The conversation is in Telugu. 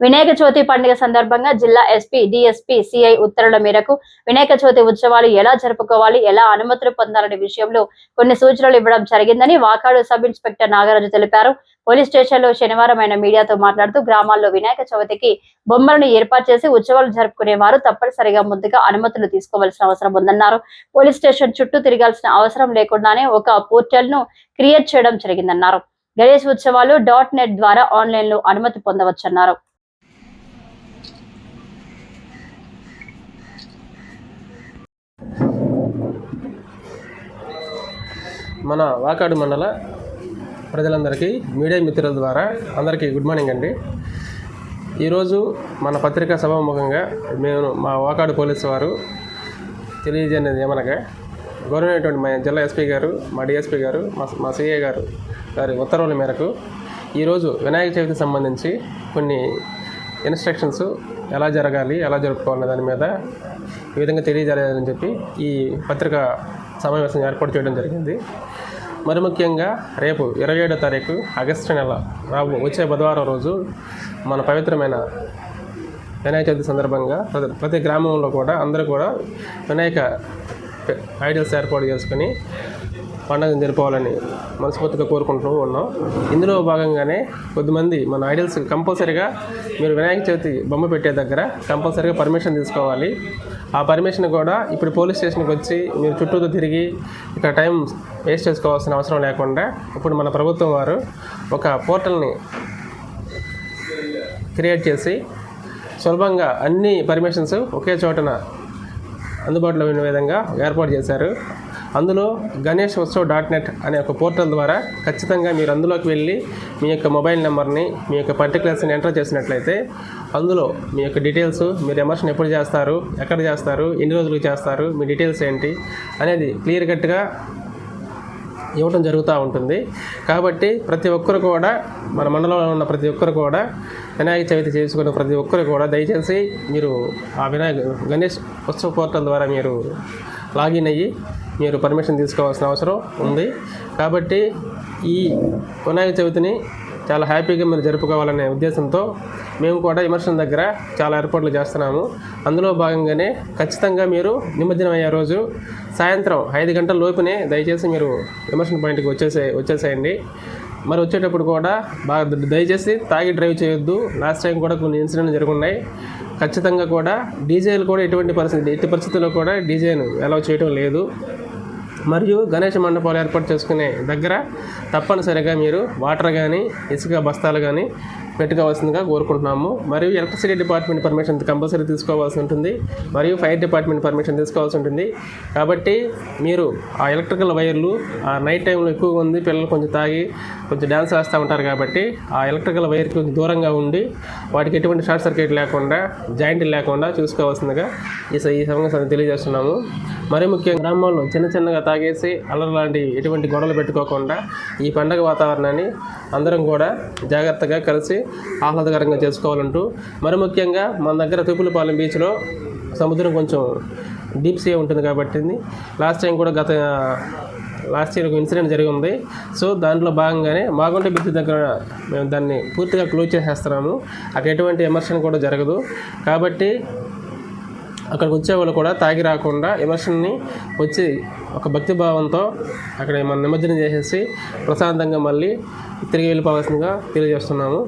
వినాయక చవితి పండుగ సందర్భంగా జిల్లా ఎస్పీ డిఎస్పీ సిఐ ఉత్తర్వుల మేరకు వినాయక చవితి ఉత్సవాలు ఎలా జరుపుకోవాలి ఎలా అనుమతులు పొందాలనే విషయంలో కొన్ని సూచనలు ఇవ్వడం జరిగిందని వాకాడు సబ్ ఇన్స్పెక్టర్ నాగరాజు తెలిపారు. పోలీస్ స్టేషన్లో శనివారం ఆయన మీడియాతో మాట్లాడుతూ గ్రామాల్లో వినాయక చవితికి బొమ్మలను ఏర్పాటు చేసి ఉత్సవాలు జరుపుకునే వారు తప్పనిసరిగా ముందుగా అనుమతులు తీసుకోవాల్సిన అవసరం ఉందన్నారు. పోలీస్ స్టేషన్ చుట్టూ తిరగాల్సిన అవసరం లేకుండానే ఒక పోర్టల్ను క్రియేట్ చేయడం జరిగిందన్నారు. గణేష్ ఉత్సవాలు డాట్ నెట్ ద్వారా ఆన్లైన్లో అనుమతి పొందవచ్చన్నారు. మన వాకాడు మండల ప్రజలందరికీ మీడియా మిత్రుల ద్వారా అందరికీ గుడ్ మార్నింగ్ అండి. ఈరోజు మన పత్రికా సభాముఖంగా మేము మా వాకాడు పోలీసు వారు తెలియజేయనిది ఏమనగా గవర్నమెంట్ మా జిల్లా ఎస్పీ గారు మా డిఎస్పీ గారు మా మా సిఏ గారు గారి ఉత్తర్వుల మేరకు ఈరోజు వినాయక చవితికి సంబంధించి కొన్ని ఇన్స్ట్రక్షన్స్ ఎలా జరగాలి ఎలా జరుపుకోవాలి దాని మీద ఈ విధంగా తెలియజేయాలని చెప్పి ఈ పత్రికా సమావేశం ఏర్పాటు చేయడం జరిగింది. మరి ముఖ్యంగా రేపు ఇరవై ఏడో తారీఖు ఆగస్టు నెల రాబో వచ్చే బుధవారం రోజు మన పవిత్రమైన వినాయక చవితి సందర్భంగా ప్రతి ప్రతి గ్రామంలో కూడా అందరూ కూడా వినాయక ఐడల్స్ ఏర్పాటు చేసుకుని పండుగను జరుపుకోవాలని మనస్ఫూర్తిగా కోరుకుంటూ ఉన్నాం. ఇందులో భాగంగానే కొద్దిమంది మన ఐడల్స్ కంపల్సరీగా మీరు వినాయక చవితి బొమ్మ పెట్టే దగ్గర కంపల్సరీగా పర్మిషన్ తీసుకోవాలి. ఆ పర్మిషన్ కూడా ఇప్పుడు పోలీస్ స్టేషన్కి వచ్చి మీరు చుట్టూతో తిరిగి ఇక్కడ టైం వేస్ట్ చేసుకోవాల్సిన అవసరం లేకుండా ఇప్పుడు మన ప్రభుత్వం వారు ఒక పోర్టల్ని క్రియేట్ చేసి సులభంగా అన్ని పర్మిషన్స్ ఒకే చోటన అందుబాటులో ఉన్న విధంగా ఏర్పాటు చేశారు. అందులో గణేష్ ఉత్సవ్ డాట్ నెట్ అనే ఒక పోర్టల్ ద్వారా ఖచ్చితంగా మీరు అందులోకి వెళ్ళి మీ యొక్క మొబైల్ నెంబర్ని మీ యొక్క పర్టికులర్స్ని ఎంటర్ చేసినట్లయితే అందులో మీ యొక్క డీటెయిల్స్ మీరు ఎమర్షన్ ఎప్పుడు చేస్తారు ఎక్కడ చేస్తారు ఎన్ని రోజులు చేస్తారు మీ డీటెయిల్స్ ఏంటి అనేది క్లియర్ కట్గా ఇవ్వటం జరుగుతూ ఉంటుంది. కాబట్టి ప్రతి ఒక్కరు కూడా మన మండలంలో ఉన్న ప్రతి ఒక్కరు కూడా వినాయక చవితి చేసుకున్న ప్రతి ఒక్కరు కూడా దయచేసి మీరు ఆ వినాయక గణేష్ ఉత్సవ పోర్టల్ ద్వారా మీరు లాగిన్ అయ్యి మీరు పర్మిషన్ తీసుకోవాల్సిన అవసరం ఉంది. కాబట్టి ఈ వినాయక చవితిని చాలా హ్యాపీగా మీరు జరుపుకోవాలనే ఉద్దేశంతో మేము కూడా విమర్శన దగ్గర చాలా ఏర్పాట్లు చేస్తున్నాము. అందులో భాగంగానే ఖచ్చితంగా మీరు నిమజ్జనం అయ్యే రోజు సాయంత్రం ఐదు గంటల లోపునే దయచేసి మీరు విమర్శన పాయింట్కి వచ్చేసే వచ్చేసేయండి. మరి వచ్చేటప్పుడు కూడా బాగా దయచేసి తాగి డ్రైవ్ చేయొద్దు. లాస్ట్ టైం కూడా కొన్ని ఇన్సిడెంట్లు జరుగున్నాయి. ఖచ్చితంగా కూడా డీజేలు కూడా ఎటువంటి పరిస్థితి ఎట్టి పరిస్థితుల్లో కూడా డీజేను అలౌ చేయడం లేదు. మరియు గణేష మండపాలు ఏర్పాటు చేసుకునే దగ్గర తప్పనిసరిగా మీరు వాటర్ కానీ ఇసుక బస్తాలు కానీ పెట్టుకోవాల్సిందిగా కోరుకుంటున్నాము. మరియు ఎలక్ట్రిసిటీ డిపార్ట్మెంట్ పర్మిషన్ కంపల్సరీ తీసుకోవాల్సి ఉంటుంది. మరియు ఫైర్ డిపార్ట్మెంట్ పర్మిషన్ తీసుకోవాల్సి ఉంటుంది. కాబట్టి మీరు ఆ ఎలక్ట్రికల్ వైర్లు ఆ నైట్ టైంలో ఎక్కువగా ఉంది పిల్లలు కొంచెం తాగి కొంచెం డ్యాన్స్ వేస్తూ ఉంటారు కాబట్టి ఆ ఎలక్ట్రికల్ వైర్కి కొంచెం దూరంగా ఉండి వాటికి ఎటువంటి షార్ట్ సర్క్యూట్ లేకుండా జాయింట్ లేకుండా చూసుకోవాల్సిందిగా ఈ స- ఈ సమయంగా తెలియజేస్తున్నాము. మరి ముఖ్యంగా గ్రామాల్లో చిన్న చిన్నగా తాగేసి అల్లరి లాంటి ఎటువంటి గొడవలు పెట్టుకోకుండా ఈ పండగ వాతావరణాన్ని అందరం కూడా జాగ్రత్తగా కలిసి ఆహ్లాదకరంగా చేసుకోవాలంటూ మరి ముఖ్యంగా మన దగ్గర తూపులపాలెం బీచ్లో సముద్రం కొంచెం డీప్ సీ ఉంటుంది కాబట్టి లాస్ట్ టైం కూడా గత లాస్ట్ ఇయర్ ఒక ఇన్సిడెంట్ జరిగి ఉంది సో దాంట్లో భాగంగానే మాగుంట బీచ్ దగ్గర మేము దాన్ని పూర్తిగా క్లోజ్ చేసేస్తున్నాము. అక్కడ ఎటువంటి ఎమర్షన్ కూడా జరగదు. కాబట్టి అక్కడికి వచ్చే వాళ్ళు కూడా తాగి రాకుండా ఎమర్షన్ని వచ్చి ఒక భక్తి భావంతో అక్కడ మనం నిమజ్జనం చేసేసి ప్రశాంతంగా మళ్ళీ తిరిగి వెళ్ళిపోవాల్సిందిగా తెలియజేస్తున్నాము.